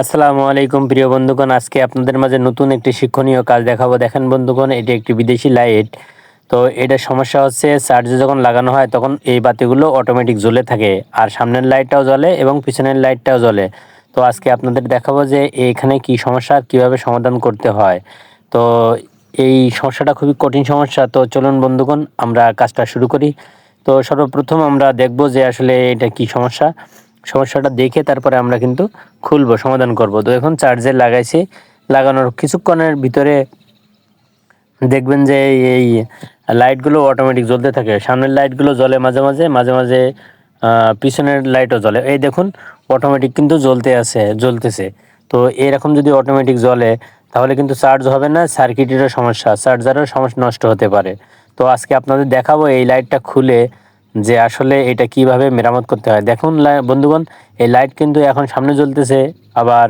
আসসালামু আলাইকুম প্রিয় বন্ধুগণ, আজকে আপনাদের মাঝে নতুন একটি শিক্ষণীয় কাজ দেখাবো। দেখেন বন্ধুগণ, এটি একটি বিদেশি লাইট। তো এটা সমস্যা হচ্ছে, চার্জে যখন লাগানো হয়, তখন এই বাতিগুলো অটোমেটিক জ্বলে থাকে। আর সামনের লাইটটাও জ্বলে এবং পিছনের লাইটটাও জ্বলে। তো আজকে আপনাদের দেখাবো যে এখানে কি সমস্যা আর কীভাবে সমাধান করতে হয়। তো এই সমস্যাটা খুবই কঠিন সমস্যা। তো চলুন বন্ধুগণ, আমরা কাজটা শুরু করি। তো সর্বপ্রথম আমরা দেখব যে আসলে এটা কি সমস্যা। সমস্যাটা দেখে তারপরে আমরা কিন্তু খুলবো, সমাধান করব। তো এখন চার্জে লাগাইছি, লাগানোর কিছুক্ষণের ভিতরে দেখবেন যে এই লাইটগুলো অটোমেটিক জ্বলতে থাকে। সামনের লাইটগুলো জ্বলে মাঝে মাঝে মাঝে মাঝে পিছনের লাইটও জ্বলে। এই দেখুন অটোমেটিক কিন্তু জ্বলতে আছে, জ্বলতেছে। তো এরকম যদি অটোমেটিক জ্বলে, তাহলে কিন্তু চার্জ হবে না সার্কিটেরও সমস্যা চার্জারও সমস্যা নষ্ট হতে পারে। তো আজকে আপনাদের দেখাবো এই লাইটটা খুলে যে আসলে এটা কীভাবে মেরামত করতে হয়। দেখুন বন্ধুগণ, এই লাইট কিন্তু এখন সামনে জ্বলতেছে, আবার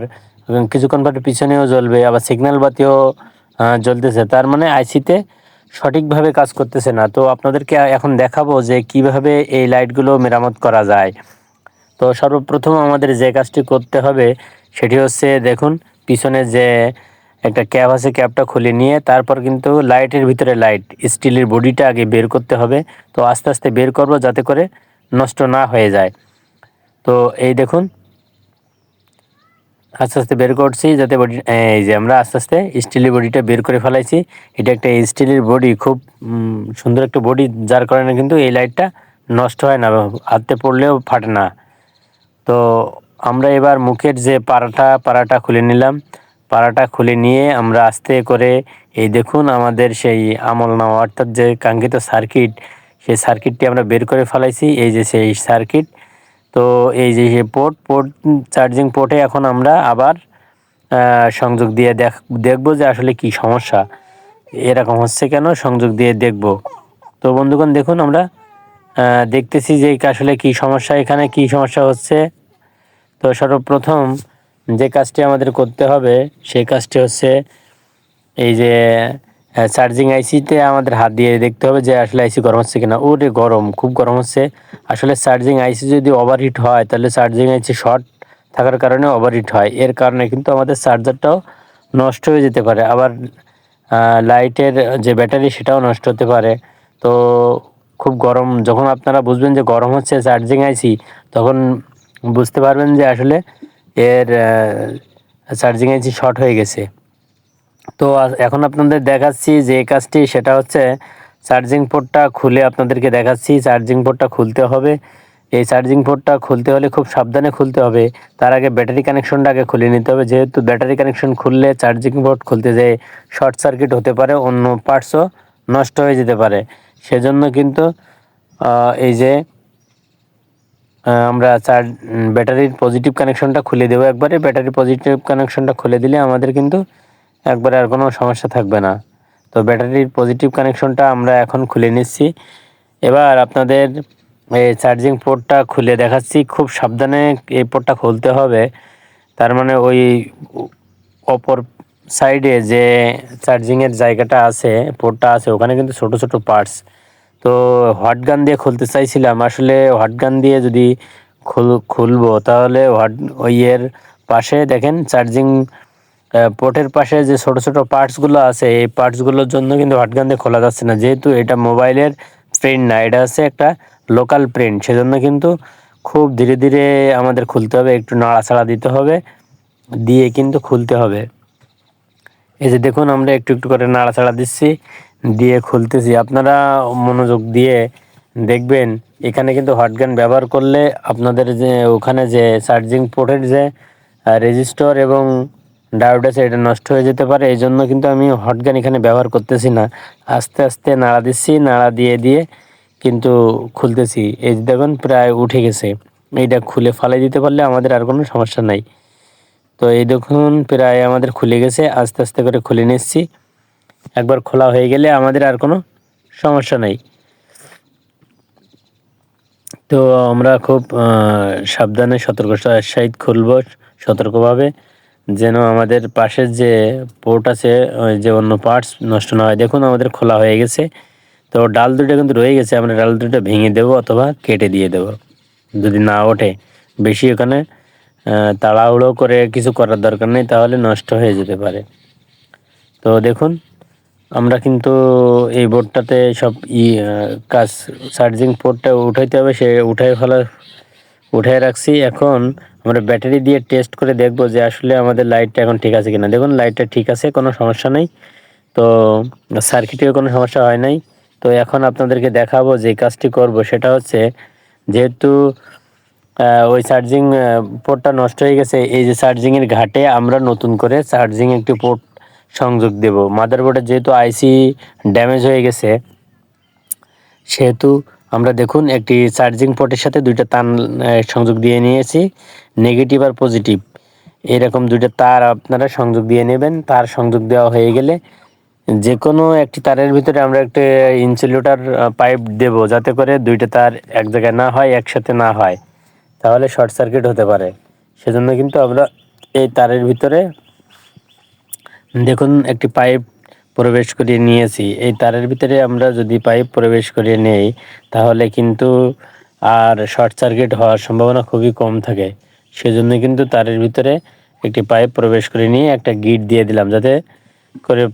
কিছুক্ষণ পরে পিছনেও জ্বলবে, আবার সিগন্যাল বাতিও জ্বলতেছে। তার মানে আইসিতে সঠিকভাবে কাজ করতেছে না। তো আপনাদেরকে এখন দেখাবো যে কীভাবে এই লাইটগুলো মেরামত করা যায়। তো সর্বপ্রথম আমাদের যে কাজটি করতে হবে, সেটি হচ্ছে দেখুন পিছনে যে একটা ক্যাপ আছে ক্যাপটা খুলে নিয়ে তারপর কিন্তু লাইটের ভিতরে লাইট, স্টিলের বডিটা আগে বের করতে হবে। তো আস্তে আস্তে বের করব যাতে করে নষ্ট না হয়ে যায়। তো এই দেখুন, আস্তে আস্তে বের করছি যাতে বডি, এই যে আমরা আস্তে আস্তে স্টিলের বডিটা বের করে ফেলাইছি। এটা একটা স্টিলের বডি, খুব সুন্দর একটা বডি, যার কারণে কিন্তু এই লাইটটা নষ্ট হয় না, হাতে পড়লেও ফাটে না। তো আমরা এবার মুখের যে পাড়াটা পাড়াটা খুলে নিলাম। পাড়াটা খুলে নিয়ে আমরা আস্তে করে, এই দেখুন আমাদের সেই আমল নেওয়া অর্থাৎ যে কাঙ্ক্ষিত সার্কিট, সেই সার্কিটটি আমরা বের করে ফেলাইছি, এই যে সেই সার্কিট। তো এই যে পোর্ট পোর্ট, চার্জিং পোর্টে এখন আমরা আবার সংযোগ দিয়ে দেখ, দেখব যে আসলে কি সমস্যা, এরকম হচ্ছে কেন, সংযোগ দিয়ে দেখব। তো বন্ধুগণ দেখুন আমরা দেখতেছি যে আসলে কি সমস্যা, এখানে কি সমস্যা হচ্ছে। তো সর্বপ্রথম যে কাজটি আমাদের করতে হবে সেই কাজটি হচ্ছে এই যে চার্জিং আইসিতে আমাদের হাত দিয়ে দেখতে হবে যে আসলে আইসি গরম হচ্ছে কিনা। ওরে গরম, খুব গরম হচ্ছে। আসলে চার্জিং আইসি যদি ওভারহিট হয়, তাহলে চার্জিং আইসি শর্ট থাকার কারণে ওভারহিট হয়। এর কারণে কিন্তু আমাদের চার্জারটাও নষ্ট হয়ে যেতে পারে। আবার লাইটের যে ব্যাটারি সেটাও নষ্ট হতে পারে। তো খুব গরম, যখন আপনারা বুঝবেন যে গরম হচ্ছে চার্জিং আইসি তখন বুঝতে পারবেন যে আসলে এর চার্জিং আইসি শর্ট হয়ে গেছে। তো এখন আপনাদের দেখাচ্ছি যে কাজটি, সেটা হচ্ছে চার্জিং পোর্টটা খুলে আপনাদেরকে দেখাচ্ছি। চার্জিং পোর্টটা খুলতে হবে। এই চার্জিং পোর্টটা খুলতে হলে খুব সাবধানে খুলতে হবে। তার আগে ব্যাটারি কানেকশনটা আগে খুলে নিতে হবে। যেহেতু ব্যাটারি কানেকশন খুললে চার্জিং পোর্ট খুলতে যেয়ে শর্ট সার্কিট হতে পারে, অন্য পার্টসও নষ্ট হয়ে যেতে পারে। সেজন্য কিন্তু এই যে আমরা চার্জ ব্যাটারির পজিটিভ কানেকশনটা খুলে দেবো একবারে। ব্যাটারি পজিটিভ কানেকশনটা খুলে দিলে আমাদের কিন্তু একবারে আর কোনো সমস্যা থাকবে না। তো ব্যাটারির পজিটিভ কানেকশনটা আমরা এখন খুলে নিচ্ছি। এবার আপনাদের এই চার্জিং পোর্টটা খুলে দেখাচ্ছি। খুব সাবধানে এই পোর্টটা খুলতে হবে। তার মানে ওই অপর সাইডে যে চার্জিংয়ের জায়গাটা আছে পোর্টটা আছে, ওখানে কিন্তু ছোট ছোট পার্টস তো হট গান দিয়ে খুলতে চাইছিলাম। আসলে হট গান দিয়ে যদি খুল, খুলবো, তাহলে হট, ওই এর পাশে দেখেন চার্জিং পোর্টের পাশে যে ছোট ছোট পার্টসগুলো আছে, এই পার্টসগুলোর জন্য কিন্তু হট গান দিয়ে খোলা যাচ্ছে না। যেহেতু এটা মোবাইলের প্রিন্ট না, এটা হচ্ছে একটা লোকাল প্রিন্ট। সেজন্য কিন্তু খুব ধীরে ধীরে আমাদের খুলতে হবে, একটু নাড়াচাড়া দিতে হবে, দিয়ে কিন্তু খুলতে হবে। এই যে দেখুন, আমরা একটু একটু করে নাড়াচাড়া দিচ্ছি। দিয়ে খুলতেছি। আপনারা মনোযোগ দিয়ে দেখবেন, এখানে কিন্তু হটগান ব্যবহার করলে আপনাদের যে, ওখানে যে চার্জিং পোর্টের যে রেজিস্টর এবং ডায়োড আছে, এটা নষ্ট হয়ে যেতে পারে। এই জন্য কিন্তু আমি হটগান এখানে ব্যবহার করতেছি না। আস্তে আস্তে নাড়া দিচ্ছি, নাড়া দিয়ে দিয়ে কিন্তু খুলতেছি। এই যে দেখুন, প্রায় উঠে গেছে। এইটা খুলে ফালাই দিতে পারলে আমাদের আর কোনো সমস্যা নাই। তো এই দেখুন, প্রায় আমাদের খুলে গেছে। আস্তে আস্তে করে খুলে নিচ্ছি। একবার খোলা হয়ে গেলে আমাদের আর কোনো সমস্যা নেই। তো আমরা খুব সাবধানে সতর্ক সহিত খুলব সতর্কভাবে, যেন আমাদের পাশের যে পোর্ট আছে যে অন্য পার্টস নষ্ট না হয়। দেখুন আমাদের খোলা হয়ে গেছে। তো ডাল দুটো কিন্তু রয়ে গেছে, আমরা ডাল দুটো ভেঙে দেবো অথবা কেটে দিয়ে দেবো। যদি না ওঠে, বেশি ওখানে তাড়াহুড়ো করে কিছু করার দরকার নেই, তাহলে নষ্ট হয়ে যেতে পারে। তো দেখুন আমরা কিন্তু এই বোর্ডটাতে সব ই কাজ চার্জিং পোর্টটা উঠাইতে হবে, সে উঠাই ফেলা উঠাই রাখছি। এখন আমরা ব্যাটারি দিয়ে টেস্ট করে দেখব যে আসলে আমাদের লাইটটা এখন ঠিক আছে কিনা। দেখুন লাইটটা ঠিক আছে, কোনো সমস্যা নেই। তো সার্কিটেও কোনো সমস্যা হয় নাই। তো এখন আপনাদেরকে দেখাবো যে কাজটি করব। সেটা হচ্ছে, যেহেতু ওই চার্জিং পোর্টটা নষ্ট হয়ে গেছে, এই যে চার্জিংয়ের ঘাটে আমরা নতুন করে চার্জিং একটি পোর্ট সংযোগ দেব। মাদারবোর্ডে যেহেতু আইসি ড্যামেজ হয়ে গেছে, সেহেতু আমরা দেখুন একটি চার্জিং পোর্টের সাথে দুইটা তার সংযোগ দিয়ে নিয়েছি নেগেটিভ আর পজিটিভ এরকম দুইটা তার আপনারা সংযোগ দিয়ে নেবেন, তার সংযোগ দেওয়া হয়ে গেলে যে কোনো একটি তারের ভিতরে আমরা একটা ইনসুলেটর পাইপ দেব, যাতে করে দুইটা তার এক জায়গায় না হয়, একসাথে না হয়। তাহলে শর্ট সার্কিট হতে পারে। সেজন্য কিন্তু আমরা এই তারের ভিতরে দেখুন, একটি পাইপ প্রবেশ করিয়ে নিয়েছি। এই তারের ভিতরে আমরা যদি পাইপ প্রবেশ করিয়ে নেই, তাহলে কিন্তু আর শর্ট সার্কিট হওয়ার সম্ভাবনা খুবই কম থাকে। সেজন্য কিন্তু তারের ভিতরে একটি পাইপ প্রবেশ করে নিয়ে একটা গিট দিয়ে দিলাম যাতে করে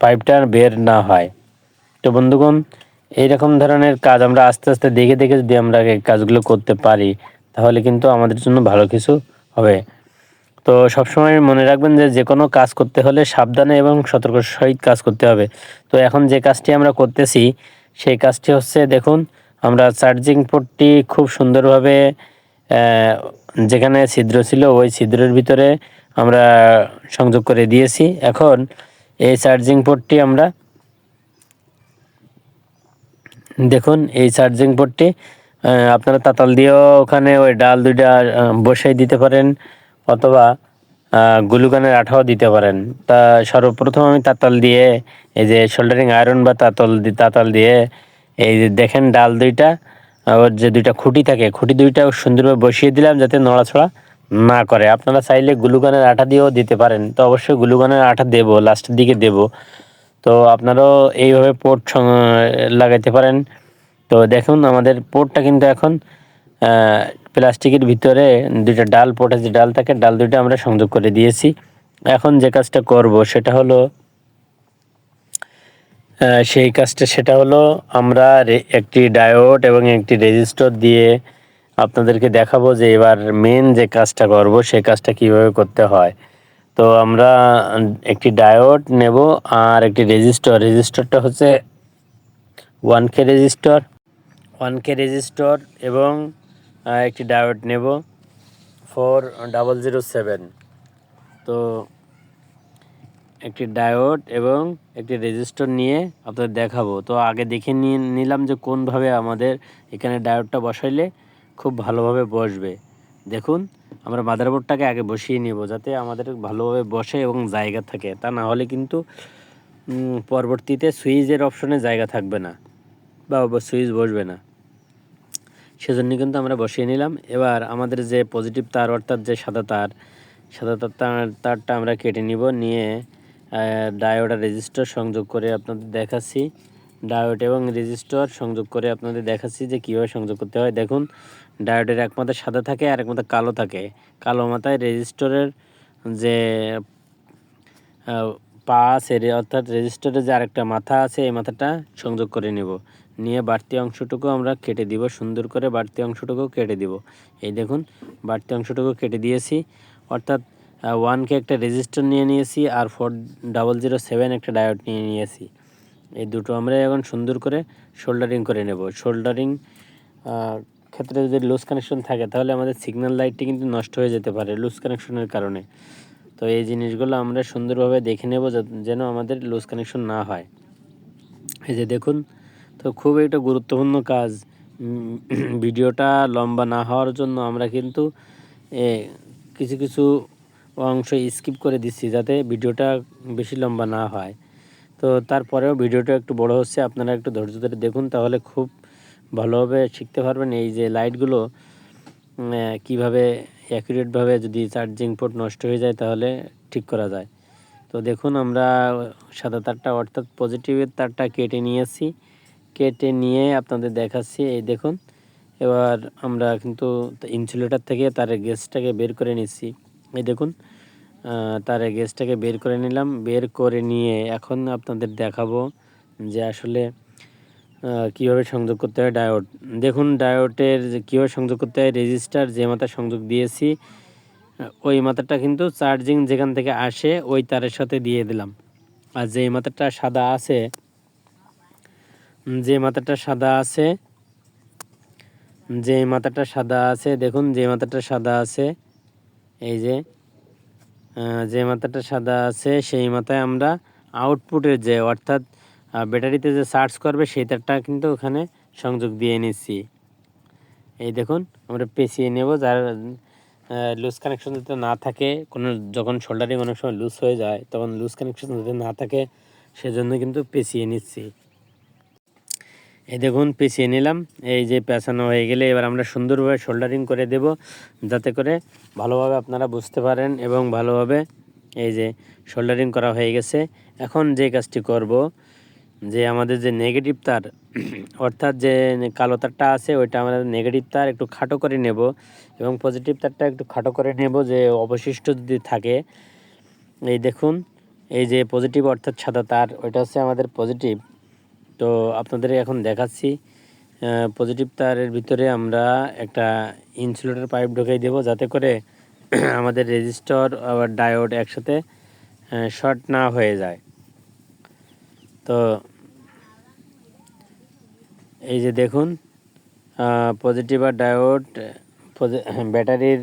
পাইপটা বের না হয়। তো বন্ধুগণ, এইরকম ধরনের কাজ আমরা আস্তে আস্তে দেখে দেখে যদি আমরা কাজগুলো করতে পারি, তাহলে কিন্তু আমাদের জন্য ভালো কিছু হবে। তো সবসময় মনে রাখবেন যে যে কোনো কাজ করতে হলে সাবধানে এবং সতর্ক সহিত কাজ করতে হবে। তো এখন যে কাজটি আমরা করতেছি, সেই কাজটি হচ্ছে, দেখুন, আমরা চার্জিং পোর্টটি খুব সুন্দরভাবে যেখানে ছিদ্র ছিল, ওই ছিদ্রের ভিতরে আমরা সংযোগ করে দিয়েছি। এখন এই চার্জিং পোর্টটি আমরা, দেখুন, এই চার্জিং পোর্টটি আপনারা তাতাল দিয়েও ওখানে ওই ডাল দুইটা বসাই দিতে পারেন। অথবা গ্লুকানের আঠাও দিতে পারেন। তা সর্বপ্রথম আমি তাতাল দিয়ে এই যে শোল্ডারিং আয়রন বা তাতল তাতাল দিয়ে এই যে দেখেন ডাল দুইটা আহ, ওর যে দুইটা খুঁটি থাকে খুঁটি দুইটা সুন্দরভাবে বসিয়ে দিলাম যাতে নড়াচড়া না করে। আপনারা চাইলে গ্লুকানের আঠা দিয়েও দিতে পারেন। তো অবশ্যই গ্লুকানের আঠা দেবো লাস্টের দিকে দেবো। তো আপনারাও এইভাবে পোর্ট লাগাইতে পারেন। তো দেখুন আমাদের পোর্টটা কিন্তু এখন প্লাস্টিকের ভিতরে দুইটা ডাল পোর্টের যে ডাল থাকে, ডাল দুইটা আমরা সংযোগ করে দিয়েছি। এখন যে কাজটা করব সেটা হলো সেই কাজটা সেটা হলো আমরা একটি ডায়োড এবং একটি রেজিস্টর দিয়ে আপনাদেরকে দেখাবো যে এবার মেন যে কাজটা করব সেই কাজটা কীভাবে করতে হয়। তো আমরা একটি ডায়োড নেব আর একটি রেজিস্টর। রেজিস্টরটা হচ্ছে one K resistor. One K resistor এবং একটি ডায়োড নেব ফোর ডাবল জিরো সেভেন। তো একটি ডায়োড এবং একটি রেজিস্টর নিয়ে আপনাদের দেখাবো। তো আগে দেখে নিয়ে নিলাম যে কোনভাবে আমাদের এখানে ডায়োডটা বসাইলে খুব ভালোভাবে বসবে। দেখুন, আমরা মাদারবোর্ডটাকে আগে বসিয়ে নিব যাতে আমাদের ভালোভাবে বসে এবং জায়গা থাকে। তা না হলে কিন্তু পরবর্তীতে সুইচের অপশনে জায়গা থাকবে না বা সুইচ বসবে না। সেজন্য কিন্তু আমরা বসিয়ে নিলাম। এবার আমাদের যে পজিটিভ তার, অর্থাৎ যে সাদা তার সাদা তার তার- তারটা আমরা কেটে নিব, নিয়ে ডায়োড আর রেজিস্টার সংযোগ করে আপনাদের দেখাচ্ছি। ডায়োড এবং রেজিস্টার সংযোগ করে আপনাদের দেখাচ্ছি যে কীভাবে সংযোগ করতে হয়। দেখুন ডায়োডের এক সাদা থাকে আর এক কালো থাকে। কালো মাথায় রেজিস্টরের যে পা আছে অর্থাৎ রেজিস্টারের যে আরেকটা মাথা আছে, এই মাথাটা সংযোগ করে নেব। নিয়ে বাড়তি অংশটুকু আমরা কেটে দিব, সুন্দর করে বাড়তি অংশটুকু কেটে দিব। এই দেখুন, বাড়তি অংশটুকু কেটে দিয়েছি। অর্থাৎ ওয়ানকে একটা রেজিস্টার নিয়ে নিয়েছি আর ফোর ডাবল জিরো সেভেন একটা ডায়োড নিয়ে নিয়েছি। এই দুটো আমরা এখন সুন্দর করে শোল্ডারিং করে নেব। শোল্ডারিং ক্ষেত্রে যদি লুজ কানেকশন থাকে, তাহলে আমাদের সিগন্যাল লাইটটি কিন্তু নষ্ট হয়ে যেতে পারে লুজ কানেকশনের কারণে। তো এই জিনিসগুলো আমরা সুন্দরভাবে দেখে নেব যেন আমাদের লুজ কানেকশন না হয়। এই যে দেখুন তো খুব একটা গুরুত্বপূর্ণ কাজ। ভিডিওটা লম্বা না হওয়ার জন্য আমরা কিন্তু কিছু কিছু অংশ স্কিপ করে দিচ্ছি যাতে ভিডিওটা বেশি লম্বা না হয়। তো তারপরেও ভিডিওটা একটু বড় হচ্ছে, আপনারা একটু ধৈর্য ধরে দেখুন, তাহলে খুব ভালোভাবে শিখতে পারবেন এই যে লাইটগুলো। কীভাবে অ্যাকুরেটভাবে যদি চার্জিং পোর্ট নষ্ট হয়ে যায়, তাহলে ঠিক করা যায়। তো দেখুন, আমরা সাদা তারটা, অর্থাৎ পজিটিভের তারটা কেটে নিয়েছি কেটে নিয়ে আপনাদের দেখাচ্ছি। এই দেখুন, এবার আমরা কিন্তু ইনসুলেটার থেকে তার গ্যাসটাকে বের করে নিচ্ছি। এই দেখুন তার গ্যাসটাকে বের করে নিলাম। বের করে নিয়ে এখন আপনাদের দেখাবো যে আসলে কীভাবে সংযোগ করতে হয় ডায়োড। দেখুন, ডায়োডের কীভাবে সংযোগ করতে হয়, রেজিস্টার যে মাথা সংযোগ দিয়েছি ওই মাথাটা কিন্তু চার্জিং যেখান থেকে আসে, ওই তারের সাথে দিয়ে দিলাম। আর যে মাথাটা সাদা আছে যে মাথাটা সাদা আছে, যে মাথাটা সাদা আছে, দেখুন যে মাথাটা সাদা আছে, এই যে যে মাথাটা সাদা আছে, সেই মাথায় আমরা আউটপুটের যে, অর্থাৎ ব্যাটারিতে যে চার্জ করবে সেই তারটা কিন্তু ওখানে সংযোগ দিয়ে নিচ্ছি। এই দেখুন, আমরা পেঁচিয়ে নেব, যার লুজ কানেকশন যাতে না থাকে, কোনো, যখন শোল্ডারিং অনেক সময় লুজ হয়ে যায়, তখন লুজ কানেকশন যাতে না থাকে, সেজন্য কিন্তু পেঁচিয়ে নিচ্ছি। এই দেখুন পেঁচিয়ে নিলাম। এই যে পেঁচানো হয়ে গেলে এবার আমরা সুন্দরভাবে শোল্ডারিং করে দেব, যাতে করে ভালোভাবে আপনারা বুঝতে পারেন এবং ভালোভাবে এই যে শোল্ডারিং করা হয়ে গেছে। এখন যে কাজটি করব, যে আমাদের যে নেগেটিভ তার, অর্থাৎ যে কালো তারটা আছে, ওইটা আমাদের নেগেটিভ তার একটু খাটো করে নেব এবং পজিটিভ তারটা একটু খাটো করে নেব যে অবশিষ্ট যদি থাকে। এই দেখুন, এই যে পজিটিভ অর্থাৎ সাদা তার, ওইটা হচ্ছে আমাদের পজিটিভ তো আপনাদের এখন দেখাচ্ছি পজিটিভ তারের ভিতরে আমরা একটা ইনসুলেটর পাইপ ঢুকাই দেব যাতে করে আমাদের রেজিস্টর আবার ডায়োড একসাথে শর্ট না হয়ে যায়। তো এই যে দেখুন পজিটিভ আর ডায়োড ব্যাটারির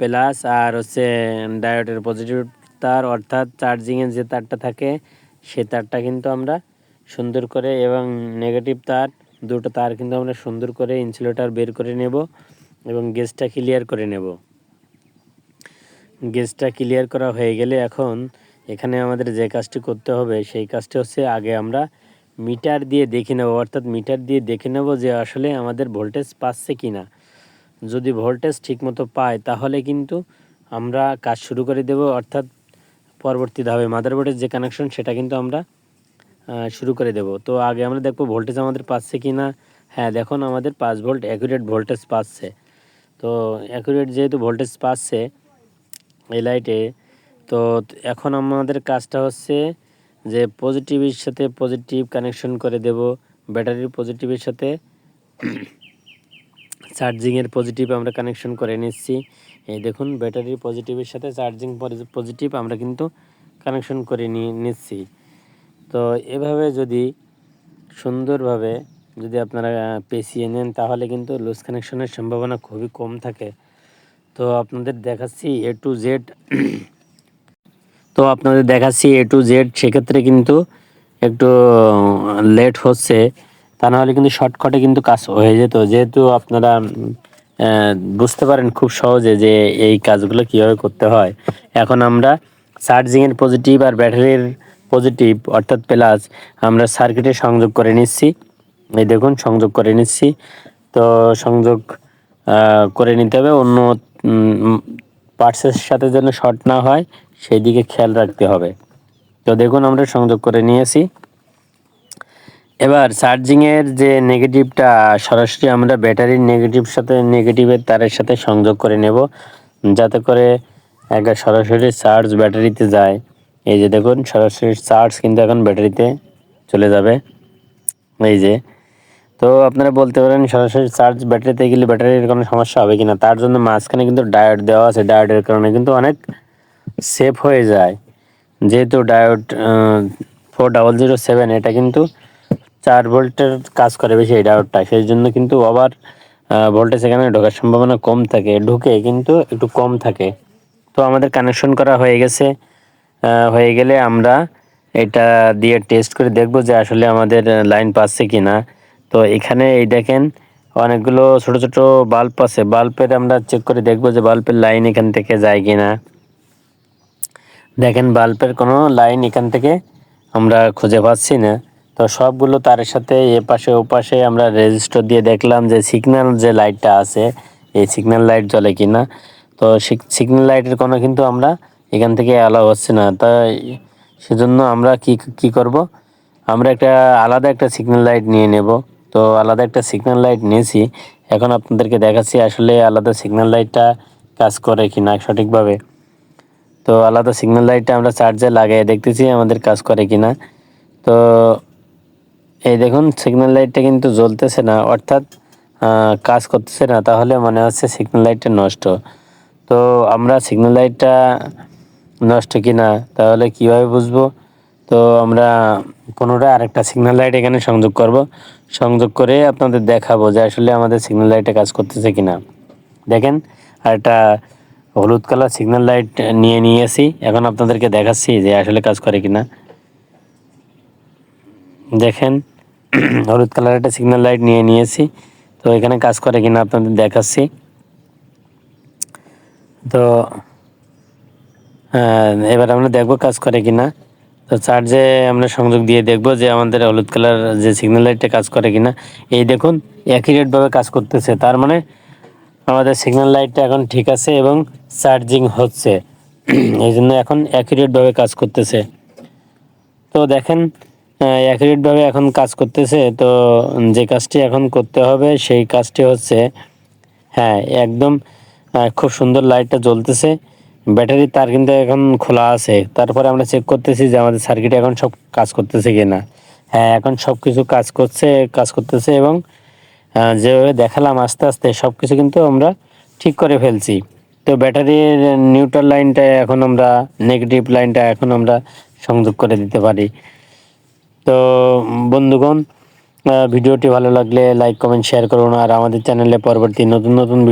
প্লাস আর হচ্ছে ডায়োডের পজিটিভ তার অর্থাৎ চার্জিংয়ের যে তারটা থাকে, সে তারটা কিন্তু আমরা সুন্দর করে এবং নেগেটিভ তার, দুটো তার কিন্তু আমরা সুন্দর করে ইনসুলেটর বের করে নেব এবং গেজটা ক্লিয়ার করে নেব। গেজটা ক্লিয়ার করা হয়ে গেলে এখন এখানে আমাদের যে কাজটি করতে হবে, সেই কাজটি হচ্ছে আগে আমরা মিটার দিয়ে দেখে নেব, অর্থাৎ মিটার দিয়ে দেখে নেব যে আসলে আমাদের ভোল্টেজ পাচ্ছে কি না যদি ভোল্টেজ ঠিকমতো পায়, তাহলে কিন্তু আমরা কাজ শুরু করে দেব, অর্থাৎ পরবর্তী ধাপে মাদারবোর্ডের যে কানেকশন সেটা কিন্তু আমরা শুরু করে দেব। তো আগে আমরা দেখব ভোল্টেজ আমাদের পাচ্ছে কি না হ্যাঁ দেখুন আমাদের পাঁচ ভোল্ট অ্যাকুরেট ভোল্টেজ পাচ্ছে। তো অ্যাকুরেট যেহেতু ভোল্টেজ পাচ্ছে এই লাইটে তো এখন আমাদের কাজটা হচ্ছে যে পজিটিভের সাথে পজিটিভ কানেকশন করে দেব। ব্যাটারির পজিটিভের সাথে চার্জিংয়ের পজিটিভ আমরা কানেকশন করে নিচ্ছি। এই দেখুন ব্যাটারির পজিটিভের সাথে চার্জিং পজিটিভ আমরা কিন্তু কানেকশন করে নিয়ে নিচ্ছি। তো এভাবে যদি সুন্দরভাবে যদি আপনারা পেঁচিয়ে নেন, তাহলে কিন্তু লুজ কানেকশনের সম্ভাবনা খুবই কম থাকে। তো আপনাদের দেখাচ্ছি এ টু জেড তো আপনাদের দেখাচ্ছি এ টু জেড সেক্ষেত্রে কিন্তু একটু লেট হচ্ছে। তা নাহলে কিন্তু শর্টকাটে কিন্তু কাজ হয়ে যেত। যেহেতু আপনারা বুঝতে পারেন খুব সহজে যে এই কাজগুলো কীভাবে করতে হয়। এখন আমরা চার্জিংয়ের পজিটিভ আর ব্যাটারির পজিটিভ অর্থাৎ প্লাস আমরা সার্কিটে সংযোগ করে নিচ্ছি। এই দেখুন, সংযোগ করে নিচ্ছি। তো সংযোগ করে নিতে হবে। অন্য পার্টসের সাথে যেন শর্ট না হয় সেই দিকে খেয়াল রাখতে হবে। তো দেখুন, আমরা সংযোগ করে নিয়েছি। এবার চার্জিংয়ের যে নেগেটিভটা সরাসরি আমরা ব্যাটারির নেগেটিভ সাথে নেগেটিভের তারের সাথে সংযোগ করে নেব। যাতে করে একটা সরাসরি চার্জ ব্যাটারিতে যায়। এই যে দেখুন, সরাসরি চার্জ কিন্তু এখন ব্যাটারিতে চলে যাবে। এই যে, তো আপনারা বলতে পারেন সরাসরি চার্জ ব্যাটারিতে গেলে ব্যাটারির কোনো সমস্যা হবে কিনা? তার জন্য মাঝখানে কিন্তু ডায়োড দেওয়া আছে। ডায়োডের কারণে কিন্তু অনেক সেফ হয়ে যায়। যেহেতু diode four double zero seven এটা কিন্তু চার ভোল্টের কাজ করে বেশি এই ডায়োডটা সেই জন্য কিন্তু আবার ভোল্টেজ এখানে ঢোকার সম্ভাবনা কম থাকে। ঢুকে কিন্তু একটু কম থাকে। তো আমাদের কানেকশন করা হয়ে গেছে। হয়ে গেলে আমরা এটা দিয়ে টেস্ট করে দেখব যে আসলে আমাদের লাইন পাচ্ছে কি না তো এখানে এই দেখেন অনেকগুলো ছোট ছোট বাল্ব আছে। বাল্বের আমরা চেক করে দেখব যে বাল্বের লাইন এখান থেকে যায় কি না দেখেন বাল্বের কোনো লাইন এখান থেকে আমরা খুঁজে পাচ্ছি না। তো সবগুলো তারের সাথে এ পাশে, ও পাশে আমরা রেজিস্টার দিয়ে দেখলাম যে সিগন্যাল যে লাইটটা আছে, এই সিগন্যাল লাইট জ্বলে কি না তো সিগন্যাল লাইটের কোনো কিন্তু আমরা এখান থেকে অ্যালাউ হচ্ছে না। তাই সেজন্য আমরা কি কি করব? আমরা একটা আলাদা একটা সিগন্যাল লাইট নিয়ে নেব। তো আলাদা একটা সিগন্যাল লাইট নিয়েছি। এখন আপনাদেরকে দেখাচ্ছি আসলে আলাদা সিগন্যাল লাইটটা কাজ করে কি না সঠিকভাবে। তো আলাদা সিগন্যাল লাইটটা আমরা চার্জে লাগিয়ে দেখতেছি আমাদের কাজ করে কি না তো এই দেখুন সিগন্যাল লাইটটা কিন্তু জ্বলতেছে না, অর্থাৎ কাজ করতেছে না, তাহলে মনে হচ্ছে সিগন্যাল লাইটটা নষ্ট। তো আমরা সিগন্যাল লাইটটা নষ্ট কি না তাহলে কীভাবে বুঝব? তো আমরা পুনরায় আরেকটা সিগন্যাল লাইট এখানে সংযোগ করব। সংযোগ করে আপনাদের দেখাবো যে আসলে আমাদের সিগন্যাল লাইটে কাজ করতেছে কিনা। দেখেন, আর একটা হলুদ কালার সিগন্যাল লাইট নিয়ে নিয়েছি। এখন আপনাদেরকে দেখাচ্ছি যে আসলে কাজ করে কিনা। দেখেন, হলুদ কালার একটা সিগন্যাল লাইট নিয়ে নিয়েছি। তো এখানে কাজ করে কিনা আপনাদের দেখাচ্ছি। তো এবার আমরা দেখব কাজ করে কিনা। তো চার্জে আমরা সংযোগ দিয়ে দেখব যে আমাদের হলুদ কালার যে সিগন্যাল লাইটটা কাজ করে কিনা। এই দেখুন অ্যাকিউরেটভাবে কাজ করতেছে। তার মানে আমাদের সিগন্যাল লাইটটা এখন ঠিক আছে এবং চার্জিং হচ্ছে। এই জন্য এখন অ্যাকিউরেটভাবে কাজ করতেছে। তো দেখেন অ্যাকুরেটভাবে এখন কাজ করতেছে। তো যে কাজটি এখন করতে হবে, সেই কাজটি হচ্ছে হ্যাঁ একদম খুব সুন্দর লাইটটা জ্বলতেছে। ব্যাটারি তার কিন্তু এখন খোলা আছে। তারপরে আমরা চেক করতেছি যে আমাদের সার্কিট এখন সব কাজ করতেছে কি না হ্যাঁ এখন সব কিছু কাজ করছে, কাজ করতেছে এবং যেভাবে দেখালাম আস্তে আস্তে সব কিছু কিন্তু আমরা ঠিক করে ফেলছি। তো ব্যাটারির নিউট্রাল লাইনটা এখন আমরা নেগেটিভ লাইনটা এখন আমরা সংযোগ করে দিতে পারি। তো, বন্ধুগণ ভিডিওটি ভালো লাগলে লাইক কমেন্ট শেয়ার করুন আর আমাদের চ্যানেলে পরবর্তী নতুন নতুন ভিডিও